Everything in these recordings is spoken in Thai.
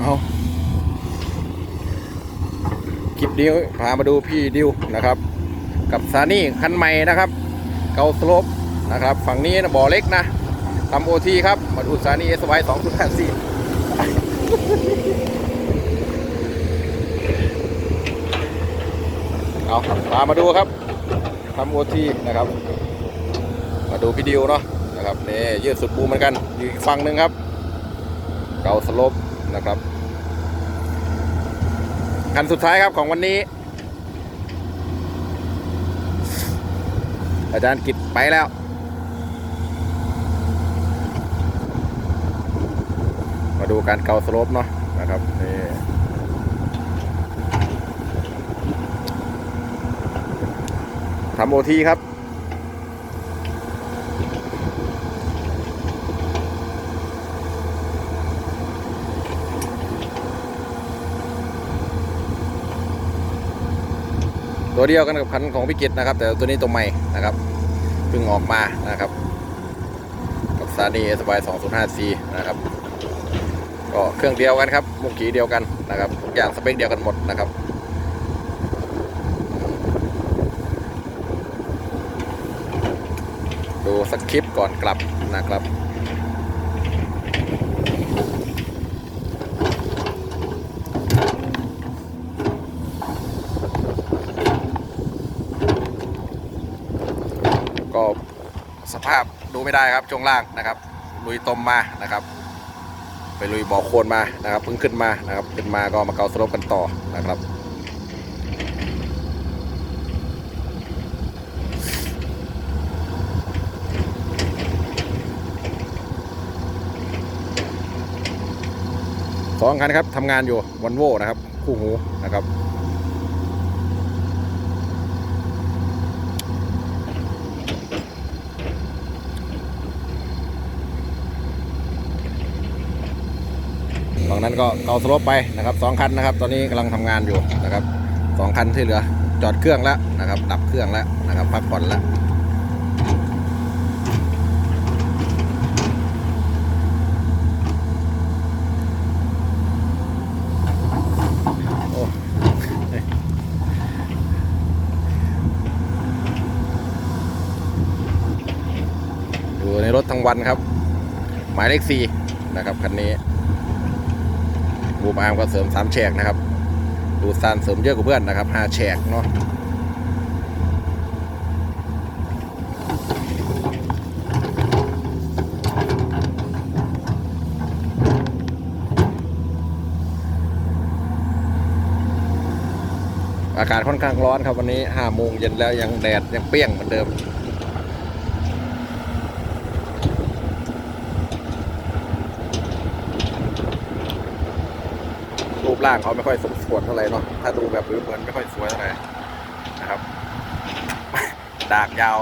เอาคลิปนี้พามาดูพี่ดิวนะครับ กับซานี่คันใหม่นะครับ เกาสลปนะครับ ฝั่งนี้นะบ่อเล็กนะทำโอทีครับ มาดูซานี่เอสไวสองจุดห้าสี่เอาพามาดูครับทำโอทีนะครับ มาดูพี่ดิวเนาะนะครับนี่ยืดสุดบูมเหมือนกันอยู่อีกฝั่งหนึ่งครับ เกาสลปนะครับ คันสุดท้ายครับของวันนี้ อาจารย์กิจไปแล้ว มาดูการเกาสโลปเนาะนะครับนี่ทำโอทีครับ ตัวเดียวกันกับคันของพิกิตนะครับ แต่ตัวนี้ตัวใหม่นะครับเพิ่งออกมานะครับกับซานีเอสบาย 205 c นะครับก็เครื่องเดียวกันครับมุกขีเดียวกันนะครับทุกอย่างสเปคเดียวกันหมดนะครับดูสคริปต์ก่อนกลับนะครับ ก็สภาพดูไม่ได้ครับช่วงล่างนะครับ ลุยตมมานะครับ ไปลุยบ่อโคลนมานะครับเพิ่งขึ้นมานะครับขึ้นมาก็มาเกาสลปกันต่อนะครับสองคันครับทำงานอยู่วันโวนะครับ คู่หูนะครับ ฝั่งนั้น ก็เกาสลปไปนะครับสองคันนะครับ ตอนนี้กำลังทำงานอยู่นะครับสองคันที่เหลือจอดเครื่องแล้วนะครับ ดับเครื่องแล้วนะครับพักผ่อนแล้วโอ้อยู่ในรถทั้งวันครับ หมายเลขสี่นะครับคันนี้ บูมอาร์มก็เสริมสามแฉกนะครับ ดูซานเสริมเยอะกว่าเพื่อนนะครับห้าแฉกเนาะอากาศค่อนข้างร้อนครับวันนี้ห้าโมงเย็นแล้วยังแดดยังเปรี้ยงเหมือนเดิม รูปร่างเขาไม่ค่อยสมส่วนเท่าไหร่เนาะถ้าดูแบบเหมือนไม่ค่อยสวยเท่าไหร่นะครับดากยาว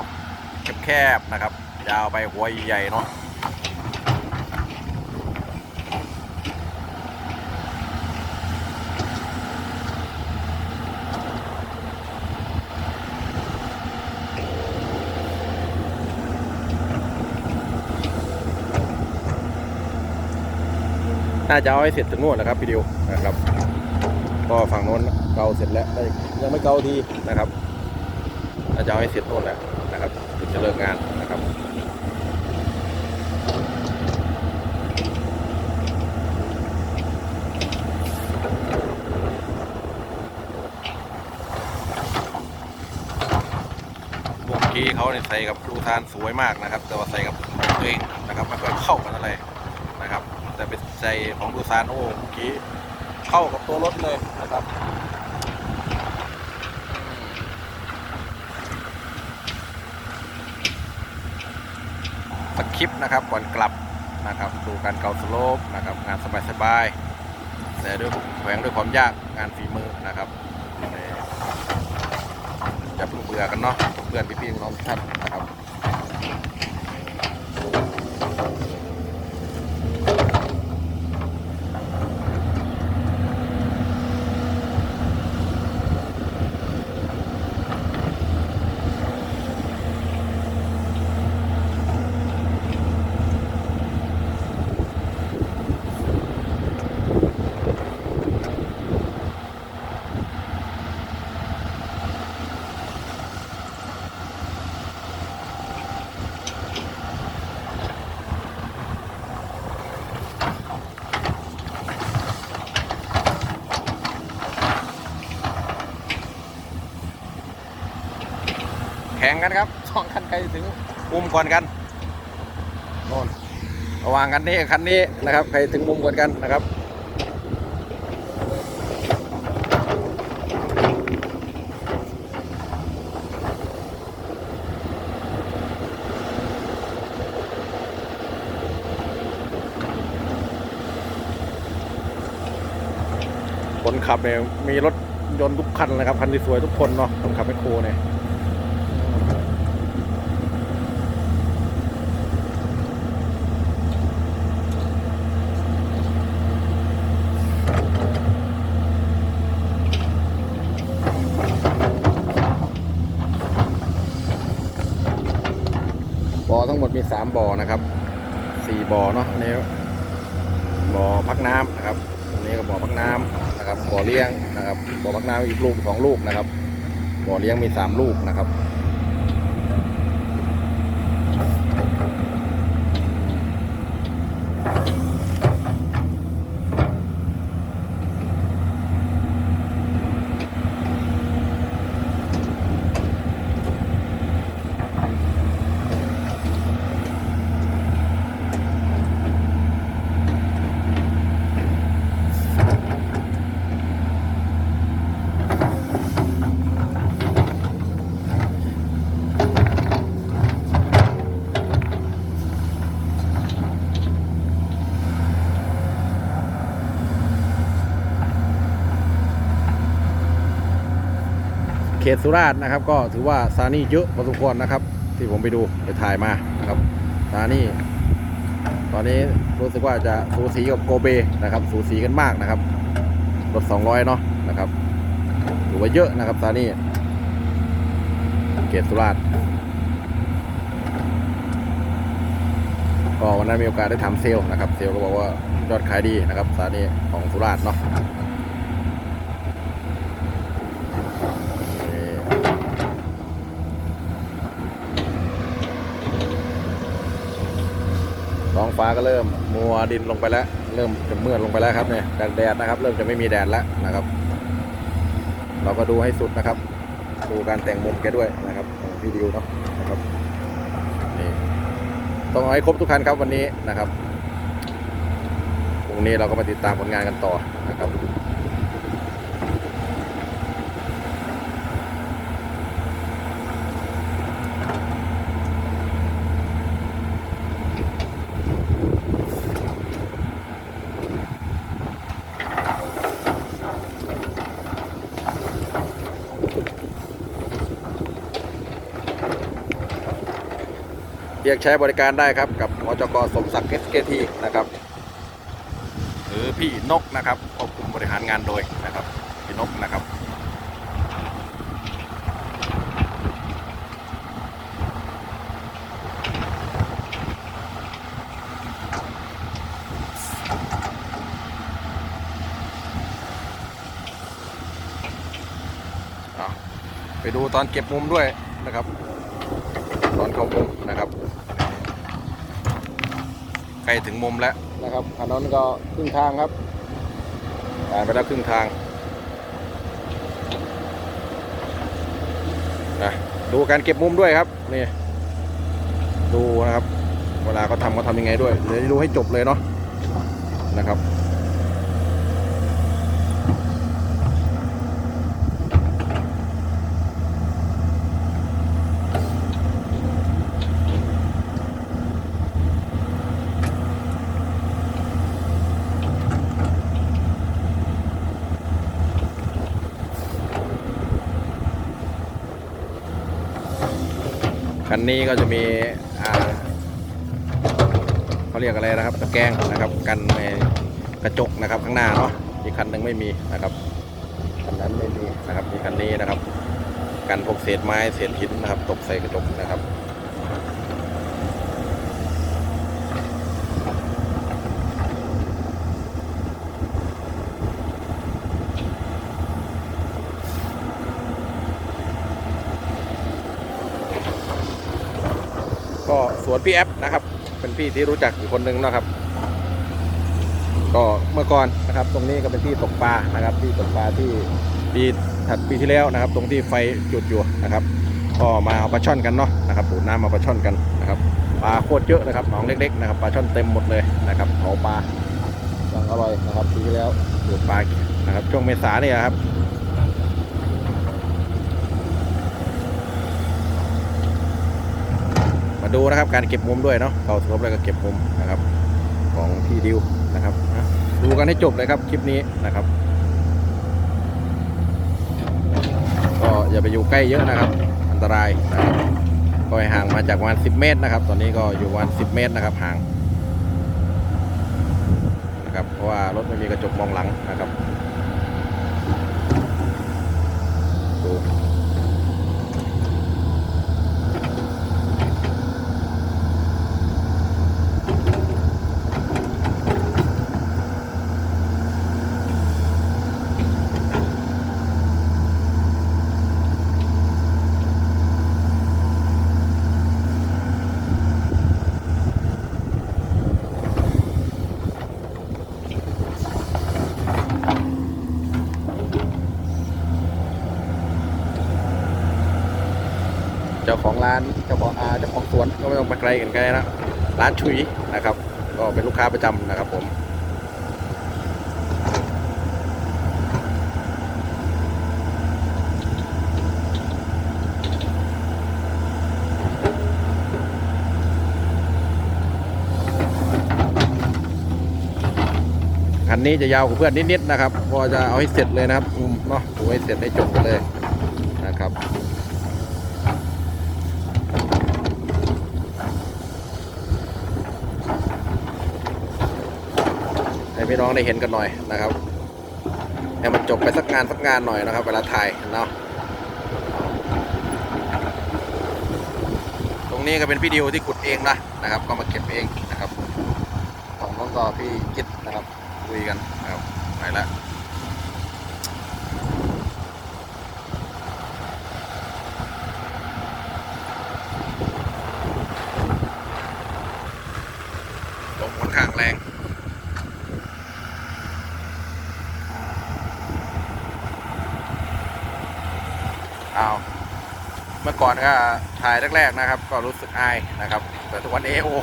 แคบๆนะครับ ยาวไปหัวใหญ่เนาะ น่าจะเอาให้เสร็จถึงนู่นนะครับพี่ดิวนะครับ ก็ฝั่งโน้นเกาเสร็จแล้วได้ยังไม่เกาทีนะครับน่าจะเอาให้เสร็จนู่นแล้วนะครับถึงจะเลิกงานนะครับเมื่อกี้เขาเนี่ยใส่กับลูกทานสวยมากนะครับ แต่ว่าใส่กับตัวเองนะครับไม่ค่อยเข้ากันอะไรนะครับ แต่เป็น ใจของดูซานโอ้เมื่อกี้เข้ากับตัวรถเลยนะครับสคริปนะครับก่อนกลับนะครับดูการเกาสโลปนะครับงานสบายๆแต่ด้วยแฝงด้วยความยากงานฝีมือนะครับนี่อย่าเพิ่งเบื่อกันเนาะเพื่อนพี่ๆน้องทุกท่านนะครับ เข่งกันครับสองคันใครถึงมุมก่อนกันโน่นระหว่างคันนี้กับคันนี้นะครับ ใครถึงมุมก่อนกันนะครับคนขับเนี่ยมีรถยนต์ทุกคันเลยครับคันที่สวยทุกคนเนาะคนขับแมคโครเนี่ย มีสามบ่อนะครับสี่บ่อเนาะอันนี้บ่อพักน้ำนะครับอันนี้ก็บ่อพักน้ำนะครับบ่อเลี้ยงนะครับบ่อพักน้ำอีกลูกสองลูกนะครับบ่อเลี้ยงมีสามลูกนะครับ ตสุราษฎร์นะครับ ก็ถือว่าซานี่เยอะพอสมควรนะครับ ที่ผมไปดูไปถ่ายมานะครับซานี่ตอนนี้รู้สึกว่าจะสูสีกับโกเบนะครับ สูสีกันมากนะครับรถ200เนาะนะครับถือว่าเยอะนะครับซานี่เขตสุราษฎร์ก็วันนั้นมีโอกาสได้ถามเซลล์นะครับ เซลล์ก็บอกว่ายอดขายดีนะครับซานี่ของสุราษฎร์เนาะ ฟ้าก็เริ่มมัวดินลงไปแล้ว เริ่มจะมืดลงไปแล้วครับเนี่ยจากแดดนะครับ เริ่มจะไม่มีแดดแล้วนะครับ เราก็ดูให้สุดนะครับ ดูการแต่งมุมแกด้วยนะครับพี่ดิวเนาะนะครับนี่ต้องเอาให้ครบทุกคันครับวันนี้นะครับพรุ่งนี้เราก็มาติดตามผลงานกันต่อนะครับ ยกใช้บริการได้ครับกับมจกสมศักดิ์ SKT นะครับหรือพี่นกนะครับควบคุมบริหารงานโดยนะครับพี่นกนะครับไปดูตอนเก็บมุมด้วยนะครับ ตอนเข้ามุมนะครับ กล้ถึงมุมแล้วนะครับอันนั้นก็ครึ่งทางครับผ่านไปแล้วครึ่งทางนะดูการเก็บมุมด้วยครับนี่ดูนะครับ เวลาเขาทำเขาทำยังไงด้วยเดี๋ยวดูให้จบเลยเนาะนะครับ คันนี้ก็จะมีเขาเรียกอะไรนะครับตะแกรงนะครับ กันในกระจกนะครับข้างหน้าเนาะอีกคันหนึ่งไม่มีนะครับคันนั้นไม่มีนะครับมีคันนี้นะครับ กันพวกเศษไม้เศษหินนะครับ ตกใส่กระจกนะครับ ก็สวนพี่แอปนะครับ เป็นพี่ที่รู้จักอีกคนนึงนะครับ ก็เมื่อก่อนนะครับ ตรงนี้ก็เป็นที่ตกปลานะครับ ที่ตกปลาที่ปีถัดปีที่แล้วนะครับ ตรงที่ไฟจุดอยู่นะครับก็มาเอาปลาช่อนกันเนาะนะครับดูน้ำมาปลาช่อนกันนะครับปลาโคตรเยอะนะครับหนองเล็กๆนะครับปลาช่อนเต็มหมดเลยนะครับเผาปลาอย่งอร่อยนะครับปีที่แล้วดูดปลานะครับช่วงเมษาเนี่ยครับ มาดูนะครับการเก็บมุมด้วยเนาะเก่าสลบแล้วก็เก็บมุมนะครับของพี่ดิวนะครับดูกันให้จบเลยครับคลิปนี้นะครับ ก็อย่าไปอยู่ใกล้เยอะนะครับ อันตรายนะครับก็ห่างมาจากประมาณ10 เมตรนะครับ ตอนนี้ก็อยู่ประมาณ10 เมตรนะครับห่างนะครับเพราะว่ารถไม่มีกระจกมองหลังนะครับดู เจ้าของร้านเจ้าของอาเจ้าของสวน ก็ไม่ต้องไปไกลกันไกลนะร้านชุยนะครับ ก็เป็นลูกค้าประจำนะครับผมคันนี้จะยาวกว่าเพื่อนนิดๆนะครับ พอจะเอาให้เสร็จเลยนะครับอืมเนาะให้เสร็จให้จบกันเลยนะครับ ให้พี่ น้องได้เห็นกันหน่อยนะครับให้มันจบไปสักงานสักงานหน่อยนะครับ เวลาถ่ายเนาะตรงนี้ก็เป็นพี่ดิวที่ขุดเองนะนะครับ ก็มาเก็บเองนะครับของน้องต่อพี่กิตนะครับคุยกันนะครับไปแล้วลมค่อนข้างแรง เอาเมื่อก่อนก็ถ่ายแรกๆนะครับ ก็รู้สึกอายนะครับ แต่ทุกวันนี้โอ้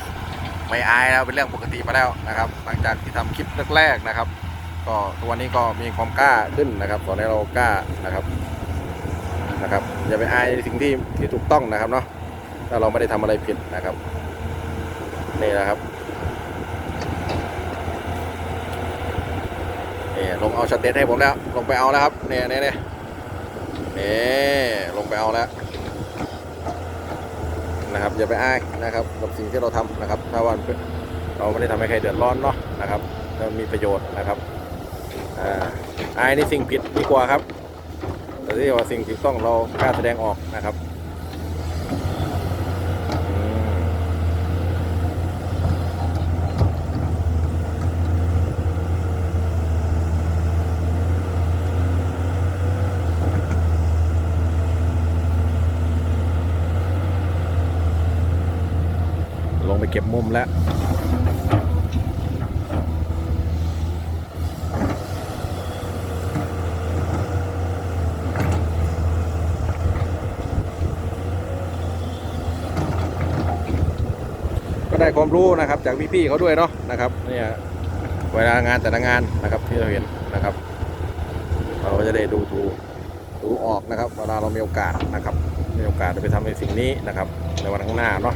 ไม่อายแล้วเป็นเรื่องปกติมาแล้วนะครับ หลังจากที่ทำคลิปแรกๆนะครับ ก็ทุกวันนี้ก็มีความกล้าขึ้นนะครับสอนให้เรากล้านะครับนะครับอย่าไปอายในสิ่งที่ที่ถูกต้องนะครับเนาะถ้าเราไม่ได้ทำอะไรผิดนะครับนี่นะครับนี่ลงเอาช็อตเด็ดให้ผมแล้ว ลงไปเอาแล้วครับเนี่ยเนี่ยเนี่ย เอาแล้วนะครับอย่าไปอ้ายนะครับกับสิ่งที่เราทำนะครับ ถ้าวันเราไม่ได้ทำให้ใครเดือดร้อนเนาะนะครับถ้ามีประโยชน์นะครับอาอายในสิ่งผิดดีกว่าครับแต่ที่ว่าสิ่งที่ต้องเรากล้าแสดงออกนะครับอืมลงไปเก็บมุมแล้วก็ได้ความรู้นะครับจากพี่ๆเขาด้วยเนาะนะครับเนี่ยเวลางานแต่ละงานนะครับที่เราเห็นนะครับ เราก็จะได้ดูถูดูออกนะครับเวลาเรามีโอกาสนะครับมีโอกาสจะไปทำในสิ่งนี้นะครับในวันข้างหน้าเนาะ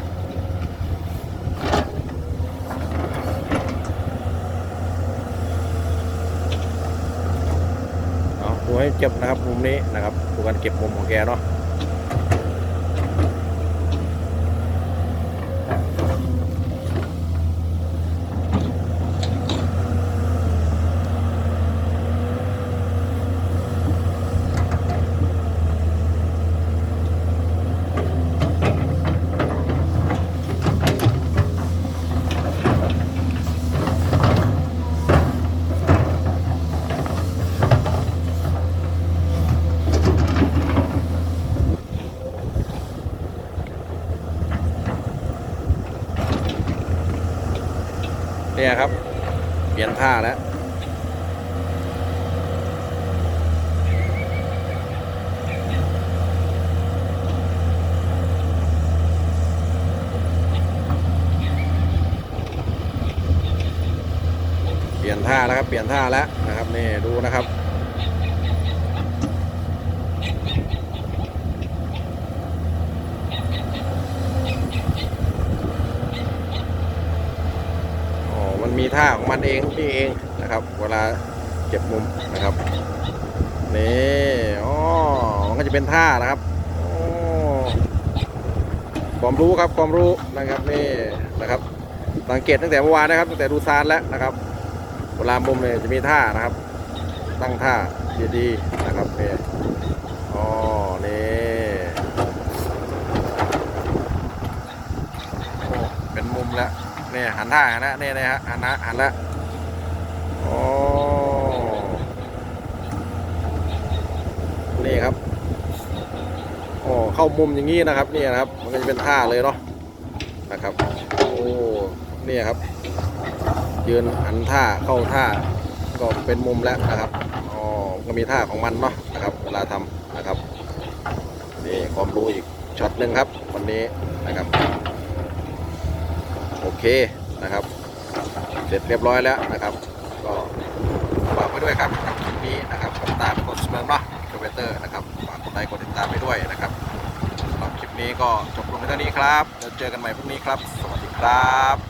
เอาดูให้เก็บนะครับมุมนี้นะครับดูการเก็บมุมของแกเนาะ ผ้าแล้วเปลี่ยนท่าแล้วครับ เปลี่ยนท่าแล้วนะครับนี่ดูนะครับ ท่าของมันเองนี่เองนะครับ เวลาเก็บมุมนะครับนี่อ๋อมันก็จะเป็นท่านะครับโอ้ความรู้ครับความรู้นะครับนี่นะครับสังเกตตั้งแต่เมื่อวานนะครับตั้งแต่ดูซานแล้วนะครับเวลามุมเนี่ยจะมีท่านะครับ ตั้งท่าดีๆนะครับนี่อ๋อนี่โอ้เป็นมุม แล้วนี่หันท่าหันนะนี่นะฮะหันนะหันล้วโอ้นี่ครับโอ้เข้ามุมอย่างนี้นะครับนี่นะครับ มันก็จะเป็นท่าเลยเนาะนะครับโอ้นี่ครับ ยืนหันท่าเข้าท่าก็เป็นมุมแล้วนะครับอ๋อก็มีท่าของมันเนาะนะครับ เวลาทำนะครับนี่ความรู้อีกช็อตหนึ่งครับ วันนี้นะครับ โอเค นะครับ เสร็จเรียบร้อยแล้วนะครับ ก็ฝากไว้ด้วยครับคลิปนี้นะครับกดตามกดสมัครนะคอมเมนเตอร์นะครับฝากกดไลค์กดติดตามไปด้วยนะครับสำหรับคลิปนี้ก็จบลงเท่านี้ครับแล้วเจอกันใหม่พรุ่งนี้ครับ สวัสดีครับ